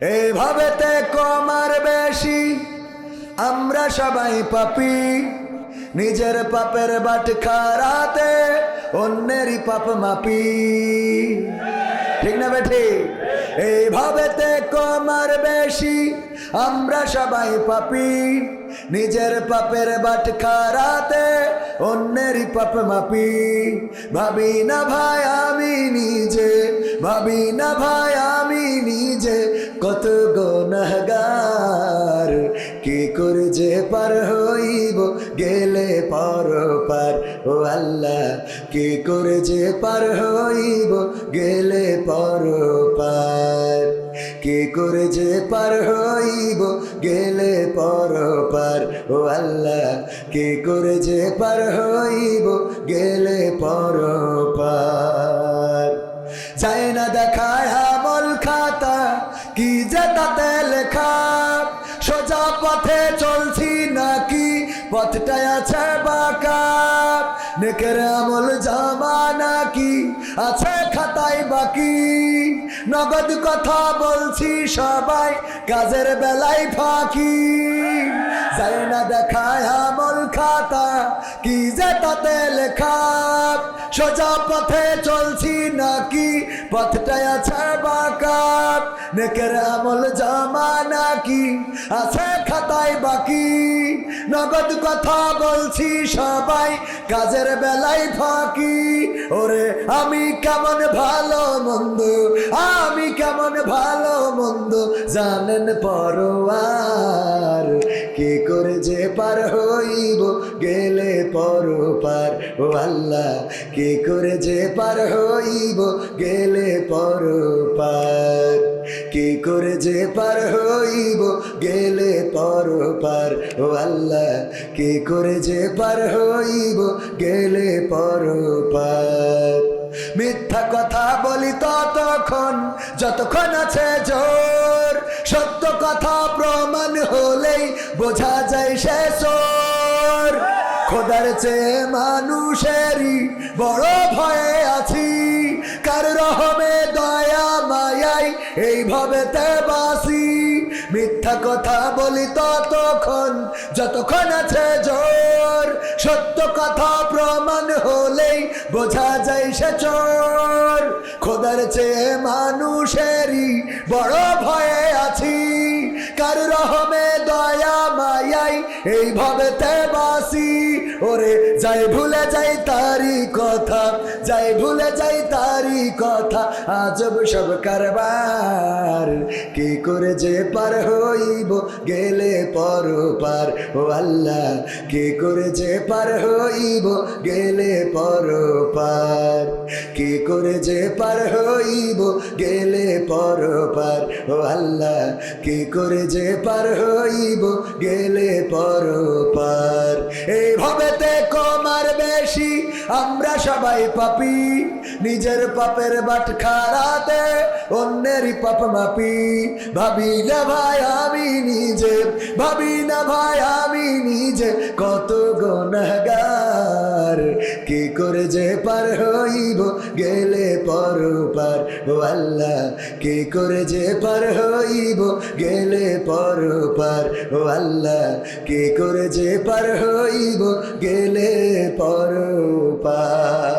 এইভাবেতে কমার বেশি আমরা সবাই পাপি। নিজের পাপের বাট খারাতে অন্যেরই পাপ মাপি। ঠিক না বেঠি? এইভাবেতে কমার বেশি আমরা সবাই পাপি। নিজের পাপের বাট খারাতে অন্যেরই পাপ মাপি। ভাবি না ভাই আমি নিজে, ভাবি না ভাই আমি নিজে পর পার ও আল্লাহ কি করে যে পার হইব গেলে পর পার কি করে যে পার হইব গেলে পর পার ও আল্লাহ কি করে যে পার হইব গেলে পর পার যায় না দেখায় আমল খাতা, কি যে তাতে লেখা? সোজা পথে চলছি নাকি পথটায় আছে বাঁকা। নেকের আমল জামা নাকি আছে খাতায় বাকি। নগদ কথা বলছি সবাই, কাজের বেলায় ফাঁকি। যায় না দেখায় আমল খাতা, কি যে তাতে লেখা? সোজা পথে চলছি নাকি? পথটায় আছে বাঁকা। নেকের আমল জামা নাকি আছে খাতায় বাকি। নগদ কথা বলছি সবাই, কাজের বেলায় ফাঁকি। ওরে, আমি কেমন ভালো মন্দ, আমি কেমন ভালো মন্দ, জানেন পরোয়ার, কি করে যে পার হইব গেলে পর পার ও আল্লাহ, কি করে যে পার হইব গেলে পর করে যে পার হইব, গেলে পর পার ও আল্লাহ। কি করে যে পার হইব, গেলে পর পার। মিথ্যা কথা বলি ততক্ষণ, যতক্ষণ আছে জোর। সত্য কথা প্রমাণ হলেই বোঝা যায় সে সোর খোদার চেয়ে মানুষেরই বড় ভয়ে আছি, কার রহমে এইভাবে তে বাসি, মিথ্যা কথা বলি ততক্ষণ। যতক্ষণ আছে জোর, সত্য কথা প্রমাণ হলেই বোঝা যায় সে চোর। খোদার চেয়ে মানুষেরই বড় ভয়ে আছি। কার রহমে দয়া মায়াই, এইভাবে তে বাসি ওরে, যাই ভুলে যাই তারি কথা, যাই ভুলে যাই তারি কথা, আজব সব কারবার। কি করে যে পার হইব গেলে পর পার ও আল্লাহ, কি করে যে পার হইব গেলে পর পার কি করে যে পার হইব গেলে পর পার ও আল্লাহ, কি করে যে পার হইব গেলে পর পার। এইভাবে তে কমার বেশি আমরা সবাই পাপি। নিজের পাপের বাট খারাতে অন্যেরই পাপ মাপি। ভাবি না ভাই, আমি নিজে। ভাবি না ভাই, আমি নিজে। কত গনগার কি করে যে পার হইব? গেলে পর পার ও আল্লাহ, কি করে যে পার হইব? গেলে পর পার ও আল্লাহ, কি করে যে পার হইব? গেলে পর পার